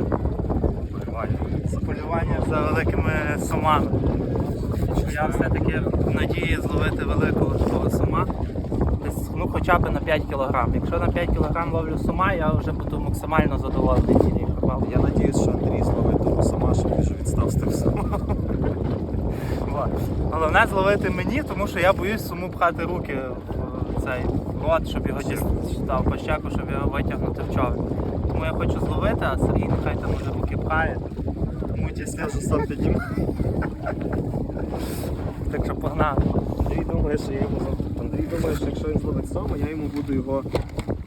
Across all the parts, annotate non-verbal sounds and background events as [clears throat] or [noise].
Полювання. Це полювання за великими сумами. Я все-таки в надії зловити великого такого сума. Десь, ну, хоча б на 5 кг. Якщо на 5 кг ловлю сума, я вже буду максимально задоволений цією рибалкою. Я надіюсь, що Андрій зловить того сама, щоб вже відстав з тим самим. [laughs] Головне зловити мені, тому що я боюсь суму пхати руки в цей рот, щоб його дістав по щеку, щоб його витягнути в човен. Тому я хочу зловити, а Сергій нехай там уже руки пхає. Муть я сам підніму. Так що погнали. Андрій думає, що я йому Андрій думає, що якщо він зловить сама, я йому буду його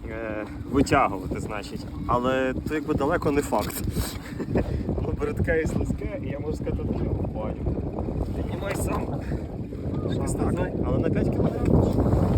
е, витягувати, значить. Але то якби далеко не факт. Воно бридке і слизьке, і я можу сказати, що я баню. Піднімай сам. Так. Але на 5 кілометрів.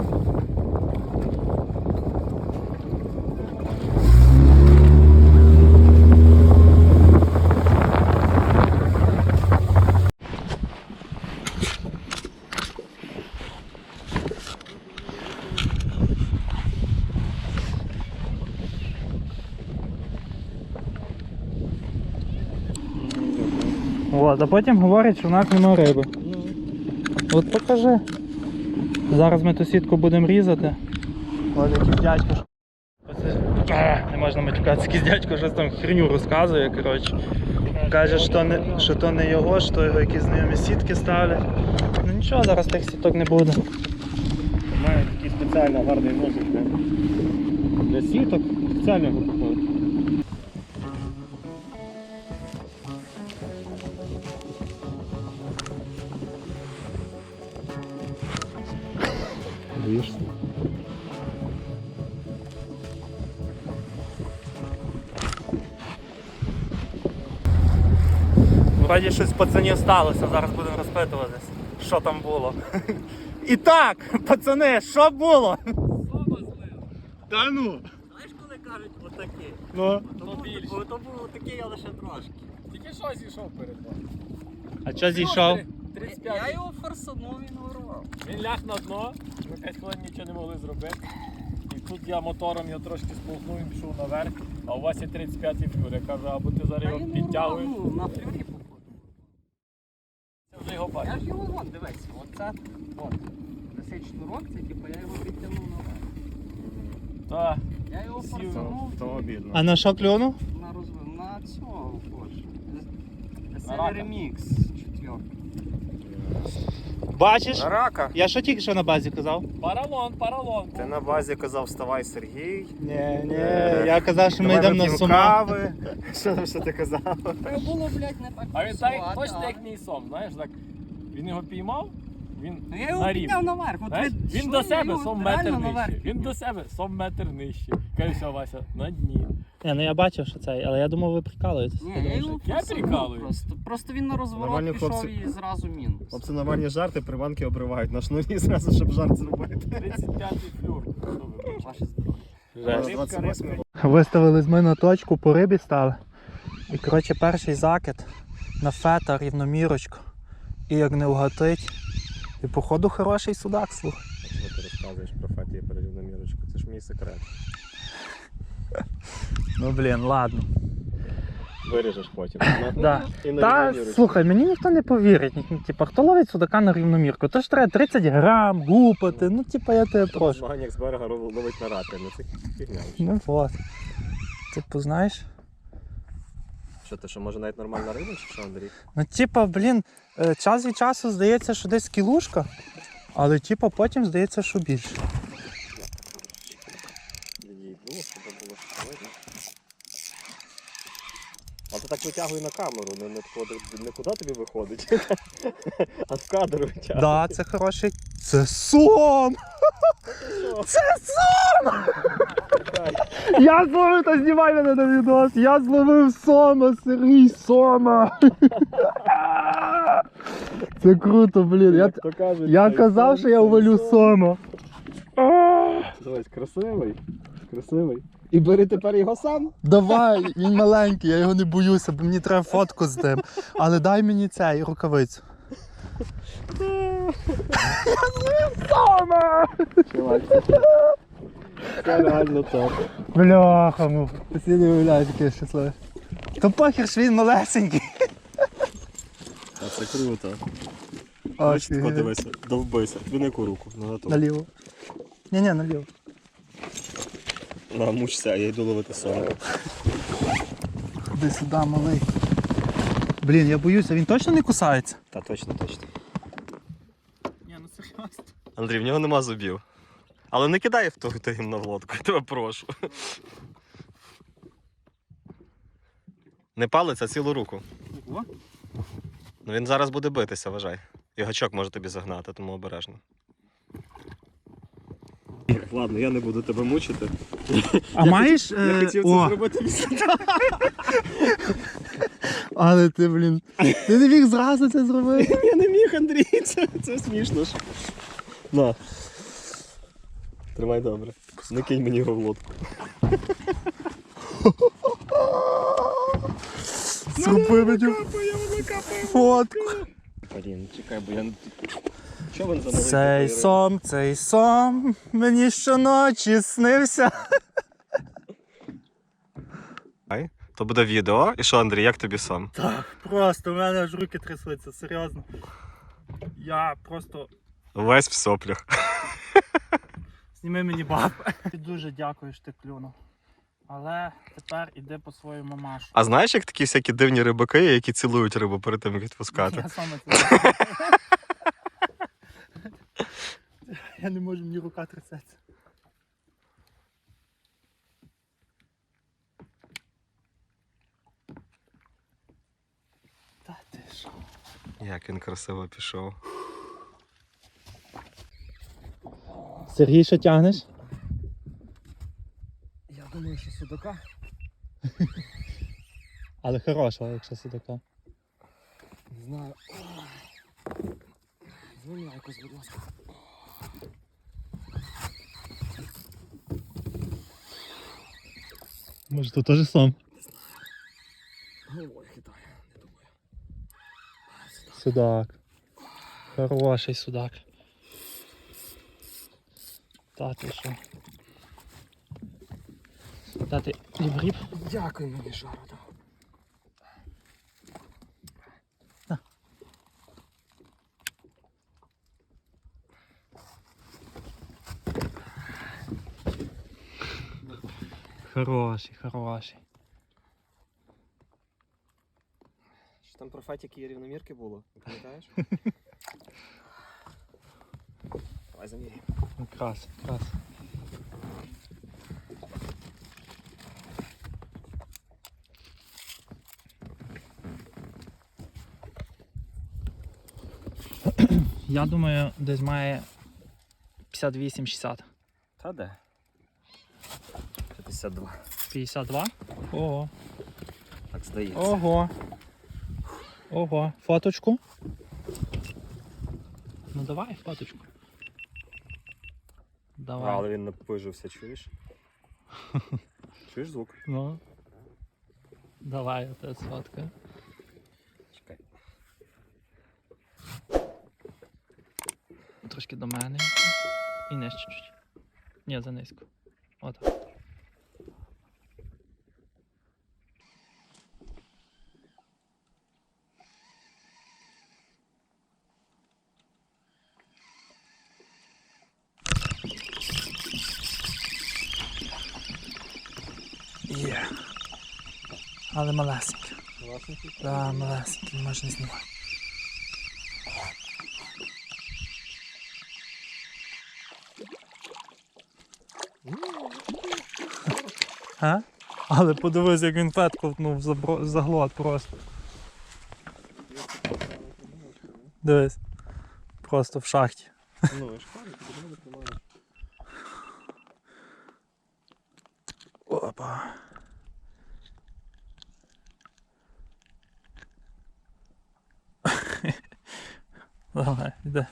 А потім говорять, що в нас нема риби. От покажи. Зараз ми ту сітку будемо різати. От якийсь дядько. Оце- Не можна матюкатися, якийсь дядько щось там херню розказує, коротше. Каже, що, не, що то не його, що його якісь знайомі сітки ставлять. Ну нічого, зараз тих сіток не буде. Має такий спеціально гарний ножик для, сіток. Спеціально його купили. Вроді щось пацанів сталося, зараз будемо розпитуватись, що там було. І так, пацани, що було? Та ну! Знаєш, коли кажуть отакі? Ну. То був, то, то був отакий, але ще трошки. Тільки що зійшов перед вами. А що зійшов? Я його форсанув, він вирвав. Він ляг на дно, ми 5 хвилин нічого не могли зробити. І тут я мотором його трошки сполкнув, він пішов наверх, а у вас є 35 флюр. Я кажу, або ти зараз його підтягуєш. Ну, на флюрі походу. його бачиш? Я ж його вон, дивись, оце, от, висить шнурок, це типу я його підтягнув наверх. Та, Я його Сів. форсанув То обідно. А на що кльону? на розвив, на цього, боже. На Це рака. ремікс четвертий. Бачиш? Рака! Я що тільки що на базі казав? паралон, паралон. Ти на базі казав, вставай Сергій. Ні, ні, Е, я казав, що ми йдемо на сума. кави. [laughs] Що там що ти казав? Треба було, блядь, не так А він так точно але- як мій сом, знаєш, так. Він його піймав, він Ну я його на рівні. підняв наверх. От Знаєш, ви він до я себе його сом реально метр наверх нижче. Він підняв. до себе сом метр нижче. Каже, що Вася, на дні. Ні, ну я бачив, що це, але я думав, ви прикалуєтесь. Ні, я його Я прикалуюсь. просто. Просто він на розворот Нормальні пішов хлопці. і зразу мінус. Хлопці нормальні жарти, приманки обривають на шнурі зразу, щоб жарт зробити. 35 флюр. Ваше здоров'я. Рибка, 28 рибка. Виставились ми на точку, по рибі стали. І коротше перший закид на фета рівномірочку. І як не вгатить. І походу хороший судак, слухай. Що ти розказуєш про Фатія перейду на мірочку? Це ж мій секрет. Ну блін, ладно. Виріжеш потім. [laughs] Да. І на Та слухай, мені ніхто не повірить. Ні- Типа, хто ловить судака на рівномірку? То ж треба 30 грам, гупати. Ну, типа, я тебе Хто в прошу. змаганнях з берега ров- ловить на ратрі, ну це фігня. Ну от. Типу, знаєш? Що ти, що може навіть нормальна риба, чи що, Андрій? Ну, типа, блін, е, час від часу здається, що десь кілушка, але типа потім здається, що більше. Їй було, щоб було видно. А то так витягуй на камеру, не, не, не куди тобі виходить, [laughs] а в кадр витягуй. Да, це хороший. Це сом! Це сом! Я зловив, та знімай мене на відос. Я зловив сома, Сергій Сома. Це круто, блін. Я, То кажуть, я казав, що я увалю сома. Дивись, красивий. Красивий. І бери тепер його сам. Давай, він маленький, я його не боюся, бо мені треба фотку з ним. Але дай мені цей рукавицю. Чувак. Це реально топ. Бляха, му. Ти не уявляєш, який я щасливий. То похер ж він малесенький. А це круто. Ось, Ось довбися. Яку руку? Ну, на ту. Наліво. Ні-ні, наліво. На, мучся, а я йду ловити сон. Ходи сюди, малий. Блін, я боюся, він точно не кусається? Та точно, точно. Ні, ну серйозно. Андрій, в нього нема зубів. Але не кидай в ту ту гімна в лодку, я тебе прошу. Не палець, а цілу руку. Ну він зараз буде битися, вважай. І гачок може тобі загнати, тому обережно. Ладно, я не буду тебе мучити. А маєш. е, о, зробити після. але ти, блін. Ти не міг зразу це зробити. Я не міг, Андрій, це, це смішно ж. На. Тримай добре. Не кинь мені його в лодку. Зроби мені фотку. Блін, чекай, бо я не. Що він за новий Цей сом, цей сом, мені щоночі снився. риб? То буде відео. І що, Андрій, як тобі сам? Так, просто у мене аж руки тряслися, серйозно. Я просто. Весь в соплях. Зніми мені баб. Ти дуже дякую, що ти клюнув. Але тепер іди по свою мамашу. А знаєш, як такі всякі дивні рибаки, які цілують рибу перед тим, як відпускати? Я саме це. знаю. Я не можу, мені рука трясеться. Та ти що? Як він красиво пішов. Сергій, що тягнеш? Я думаю, що судака. [laughs] Але хороша, якщо судака. Не знаю. Звони якось, будь ласка. Може, то теж сам. Головою хитає, не думаю. Судак. Хороший судак. Та ти що? Дати ти лібріб? Дякую мені, жару Хороший, хороший. Що там про фатіки і рівномірки було? Не пам'ятаєш? [laughs] Давай заміряємо. Якраз, якраз. [clears throat] Я думаю, десь має 58-60. Та де? 52. 52? Ого. Так здається. Ого. Ого. Фоточку. Ну давай фоточку. Давай. Але він напижився, чуєш? [laughs] Чуєш звук? Ну. Давай, тебе сфоткаю. Чекай. Трошки до мене. І нижче чуть. Ні, за низько. Отак. Є. Але малесенький. Так, да, малесенький, можна знімати. А? Але подивись, як він пет ковтнув за, бро- просто. Дивись. Просто в шахті. Ну, я тобі треба. Опа. Давай, йде.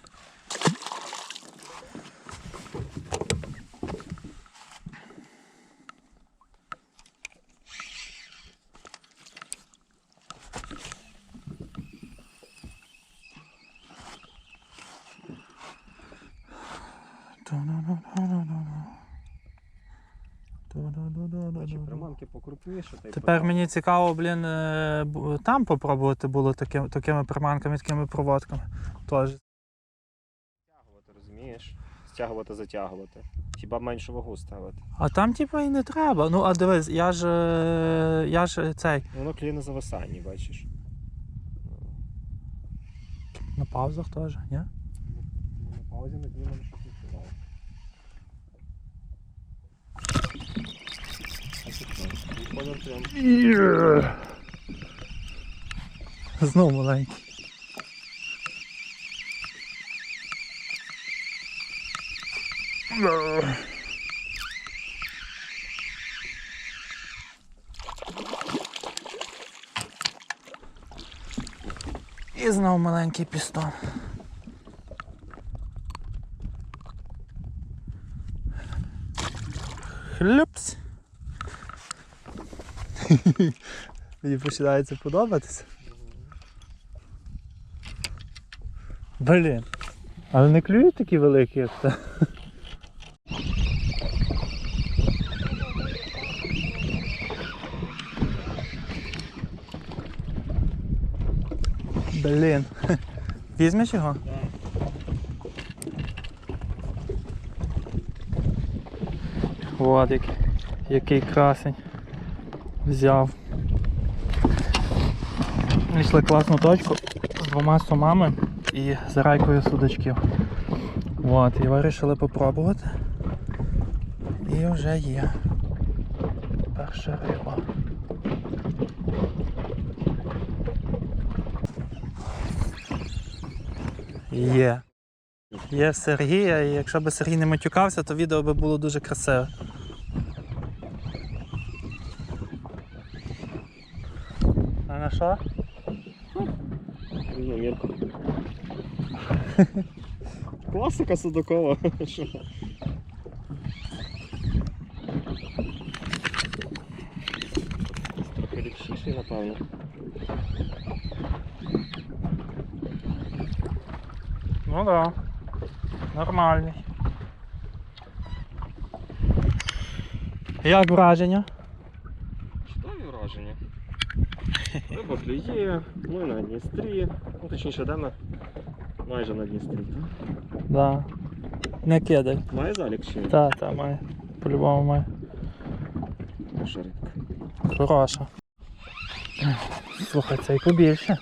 Бачу, та й Тепер мені цікаво, блін, е, там попробувати було таким, такими приманками, такими проводками. Тож. Стягувати, розумієш? Стягувати, затягувати. Хіба меншу вагу ставити. А там, типу, і не треба. Ну, а дивись, я ж. е, Я ж цей. Воно кліє на зависанні, бачиш. На паузах теж, ні? Ну, на паузі над ним щось не впливало. Колір прям. Знову маленький. І знову маленький пістон. Хлюпс. Мені починається подобатися. Блін. Але не клюють такі великі, як це. Блін. Візьмеш його? От який, який красень. Взяв. Знайшли класну точку з двома сумами і з райкою судачків. От, і вирішили попробувати. І вже є. Перша риба. Є. Є Сергія, і якщо б Сергій не матюкався, то відео би було дуже красиве. Що? Ну, Мірко. [laughs] Класика Судакова. Трохи ліпшіший, напевно. Ну да. Нормальний. Як враження? Чудові враження. Клює, ми на Дністрі. Ну, точніше, де ми? Майже на Дністрі, так? Да. Не кидай. Має залік чи ні? Та, та, має. По-любому має. Наша рибка. Хороша. Слухай, цей побільше.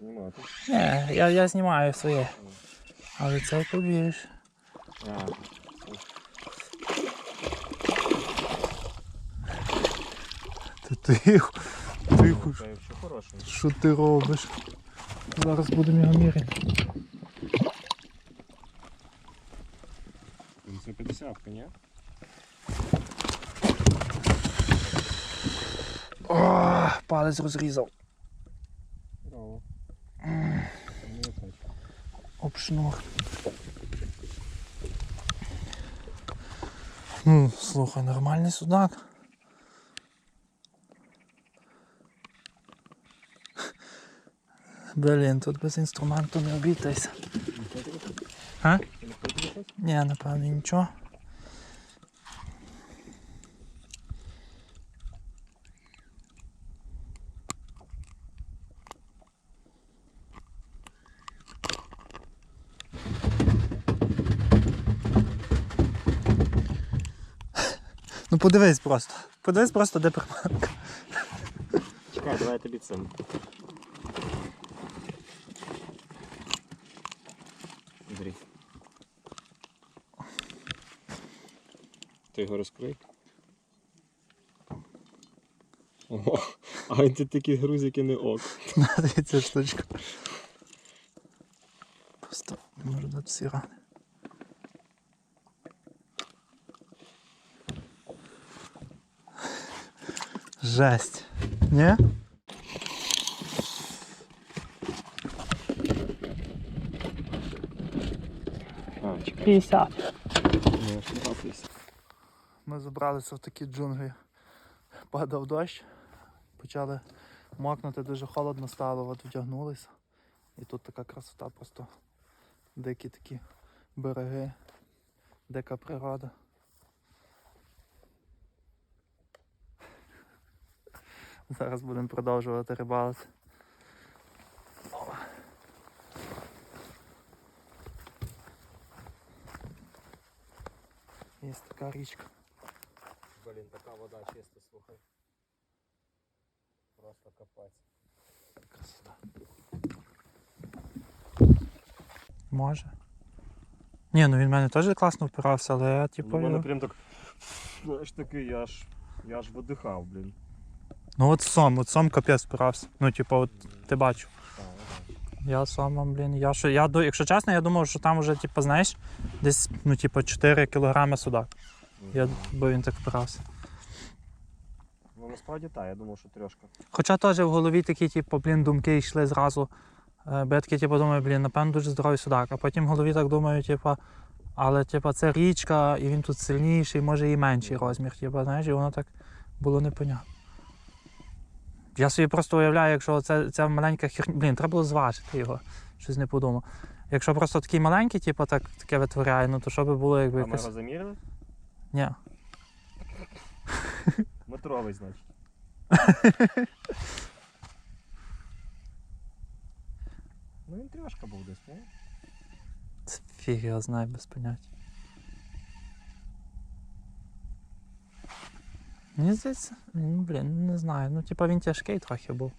Знімати. Ні, я, я знімаю своє. Але цей побільше. А, Та тихо. Хороший. Що ти робиш? Зараз будемо його міряти. Це 50 ні? О, палець розрізав. Об шнур. Ну, слухай, нормальний судак. Блін, тут без інструменту не обійтися. А? Ні, напевно, нічого. Ну подивись просто. Подивись просто, де приманка. Чекай, давай я тобі цим. Андрій. Ти його розкрий. Ого. А це такі грузики не ок. [laughs] Ця штучка. Просто не можу дати всі рани. Жесть. Ні? А, чекай. 50. Ну, шматися. Ми забралися в такі джунглі. Падав дощ, почали мокнути, дуже холодно стало, от вдягнулися. І тут така красота, просто дикі такі береги, дика природа. Зараз будемо продовжувати рибалити. Є така річка. Блін, така вода чиста, слухай. Просто капець. Красота. Може. Ні, ну він в мене теж класно впирався, але я типу. У мене його- прям так. Знаєш такий, я аж. Я аж видихав, блін. Ну от сом, от сом капець впирався. Ну, типу, от ти бачив. Я сомом, блін. Я, що, я, якщо чесно, я думав, що там вже, типу, знаєш, десь, ну, типу, 4 кілограми судак. Я, бо він так впирався. Ну насправді так, я думав, що трьошка. Хоча теж в голові такі, типу, блін, думки йшли зразу. Е, Бо я типу, думаю, блін, напевно, дуже здоровий судак. А потім в голові так думаю, типу, але типу, це річка, і він тут сильніший, може і менший розмір. Типу, знаєш, і воно так було непонятно. Я собі просто уявляю, якщо це, ця маленька хер... Блін, треба було зважити його, щось не подумав. Якщо просто такий маленький, типу, так, таке витворяє, ну то що би було, якби А ми якось. його замірили? Ні. Метровий, значить. ну він трьошка був десь, ні? Це фіг його знає без поняття. Мені здається, ну, блін, не знаю. Ну, типа він тяжкий трохи був.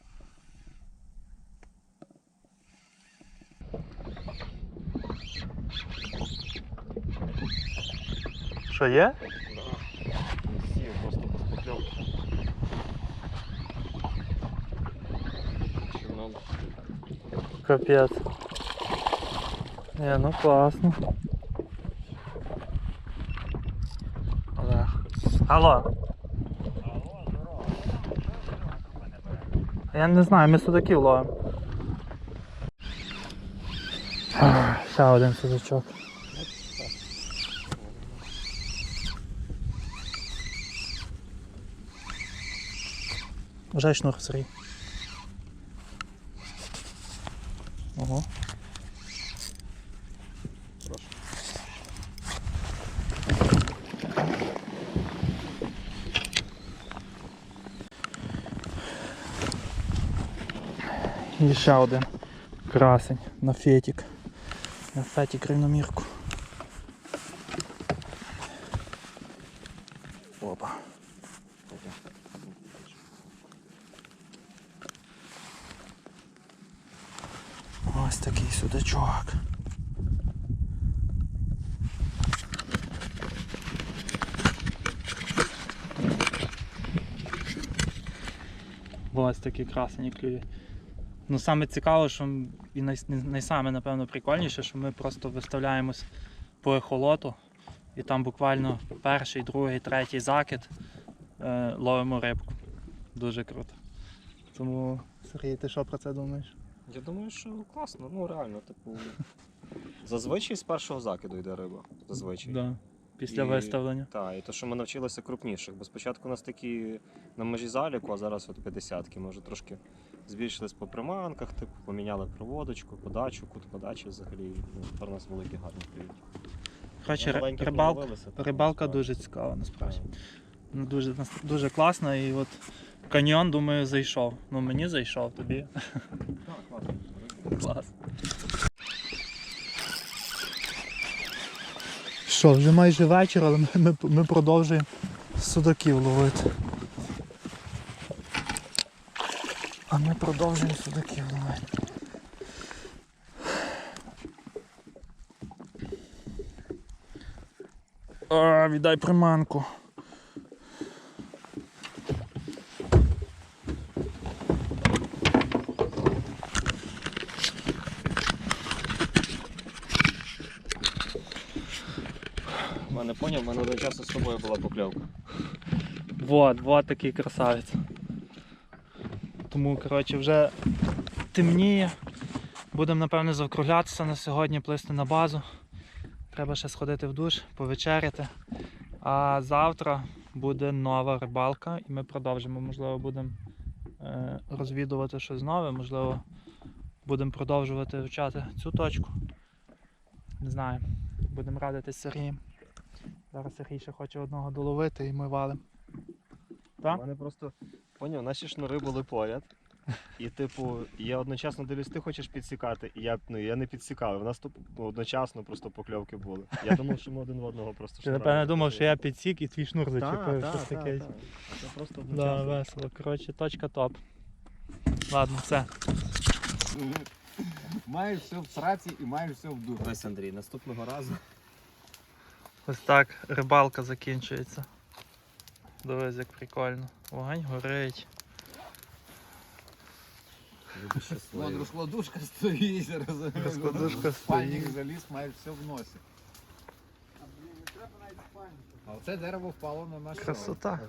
Що є? Да. Сів, просто посмотрел. Що надо? Капець. Не, ну класно. Олег. Алло. Я не знаю, ми судаків ловимо. Ах, Ще один судачок. Вже шнур Сергій. Ого. І ще один красень на фетик. На фетик рівномірку. Опа. Ось такий судачок. Ось такі красені. Ну саме цікаво, що і най, найсаме, напевно, прикольніше, що ми просто виставляємось по ехолоту і там буквально перший, другий, третій закид е, ловимо рибку. Дуже круто. Тому, Сергій, ти що про це думаєш? Я думаю, що класно, ну реально, типу. Зазвичай з першого закиду йде риба. Зазвичай. Да. Після І- виставлення. Так, і то, що ми навчилися крупніших. Бо спочатку у нас такі на межі заліку, а зараз от 50-ки. Ми вже трошки збільшились по приманках, типу, поміняли проводочку, подачу, кут подачі взагалі. Ну, тепер у нас великі гарні клюють. Коротше, На ри- рибалка, рибалка дуже цікава насправді. Ну, дуже, дуже класна і от каньйон, думаю, зайшов. Ну мені зайшов, тобі. Так, класно. Клас. Що, вже майже вечір, але ми, ми, ми продовжуємо судаків ловити. А ми продовжуємо судаків ловити. А, віддай приманку. Мене поняв, в мене один час з тобою була покльовка. Вот, вот такий красавець. Тому, коротше, вже темніє. Будемо, напевне, закруглятися на сьогодні, плисти на базу. Треба ще сходити в душ, повечеряти. А завтра буде нова рибалка і ми продовжимо. Можливо, будемо е, розвідувати щось нове, можливо, будемо продовжувати вивчати цю точку. Не знаю. Будемо радитись Сергієм. Зараз Сергій ще хоче одного доловити і ми валимо. Так? У мене просто поняв, наші шнури були поряд. І, типу, я одночасно дивлюсь, ти хочеш підсікати, і я, ну, я не підсікав. У нас тут ну, одночасно просто покльовки були. Я думав, що ми один в одного просто Ти напевне думав, що я підсік і твій шнур зачепив. так, щось так, таке. Це просто Да, весело. Коротше, точка топ. Ладно, все. Маєш все в сраці і маєш все в дурі. Ось, Андрій, наступного разу. Ось так рибалка закінчується. Дивись, як прикольно. Вогонь горить. Вон розкладушка стоїть, розумієш? Розкладушка Спальник заліз, має все в носі. А це дерево впало на наш Красота.